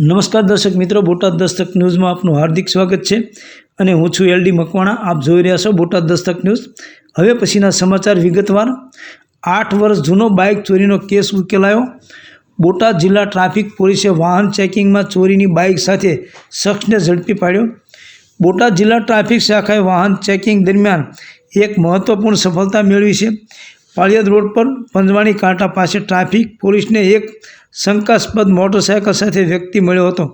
નમસ્કાર દર્શક મિત્રો, બોટાદ દસ્તક ન્યૂઝમાં આપનું હાર્દિક સ્વાગત છે અને હું છું એલડી મકવાણા. આપ જોઈ રહ્યા છો બોટાદ દસ્તક ન્યૂઝ. હવે પછીના સમાચાર વિગતવાર. આઠ વર્ષ જૂનો બાઇક ચોરીનો કેસ ઉકેલાયો. બોટાદ જિલ્લા ટ્રાફિક પોલીસે વાહન ચેકિંગમાં ચોરીની બાઇક સાથે શખ્સને ઝડપી પાડ્યો. બોટાદ જિલ્લા ટ્રાફિક શાખાએ વાહન ચેકિંગ દરમિયાન એક મહત્વપૂર્ણ સફળતા મેળવી છે. પાળિયાદ રોડ પર પંજવાણી કાંટા પાસે ટ્રાફિક પોલીસને એક શંકાસ્પદ મોટરસાયકલ સાથે વ્યક્તિ મળ્યો હતો.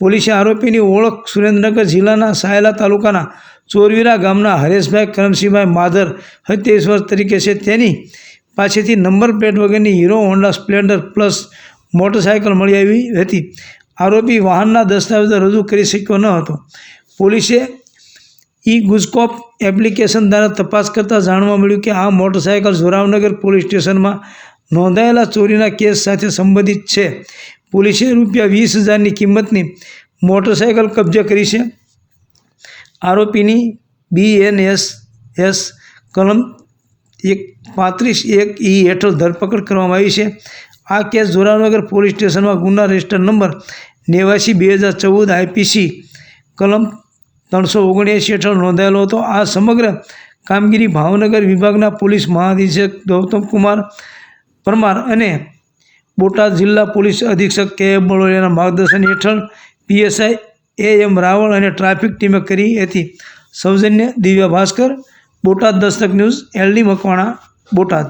પોલીસે આરોપીની ઓળખ સુરેન્દ્રનગર જિલ્લાના સાયલા તાલુકાના ચોરવીરા ગામના હરેશભાઈ કરમસિંહભાઈ માધર હત્યેશ્વર તરીકે છે. તેની પાસેથી નંબર પ્લેટ વગરની Hero Honda Splendor plus motorcycle મળી આવી હતી. આરોપી વાહનના દસ્તાવેજો રજૂ કરી શક્યો ન હતો. પોલીસે ઈ ગુજકોપ એપ્લિકેશન દ્વારા તપાસ કરતાં જાણવા મળ્યું કે આ મોટરસાયકલ જોરાવનગર પોલીસ સ્ટેશનમાં નોંધાયેલા ચોરીના કેસ સાથે સંબંધિત છે. પોલીસે રૂપિયા વીસ હજારની કિંમતની મોટરસાયકલ કબજે કરી છે. આરોપીની બી એન એસ એસ કલમ એક પાંત્રીસ એક ઈ હેઠળ ધરપકડ કરવામાં આવી છે. આ કેસ જોરાવનગર પોલીસ સ્ટેશનમાં ગુના રજિસ્ટર નંબર નેવાસી બે હજાર ચૌદ આઈપીસી કલમ ત્રણસો ઓગણએંસી હેઠળ નોંધાયેલો હતો. આ સમગ્ર કામગીરી ભાવનગર વિભાગના પોલીસ મહાધિક્ષક ગૌતમ કુમાર પરમાર અને બોટાદ જિલ્લા પોલીસ અધિક્ષક કે એમ બળોડિયાના માર્ગદર્શન હેઠળ પીએસઆઈ એ એમ રાવળ અને ટ્રાફિક ટીમે કરી હતી. સૌજન્ય દિવ્યા ભાસ્કર, બોટાદ દસ્તક ન્યૂઝ, એલડી મકવાણા, બોટાદ.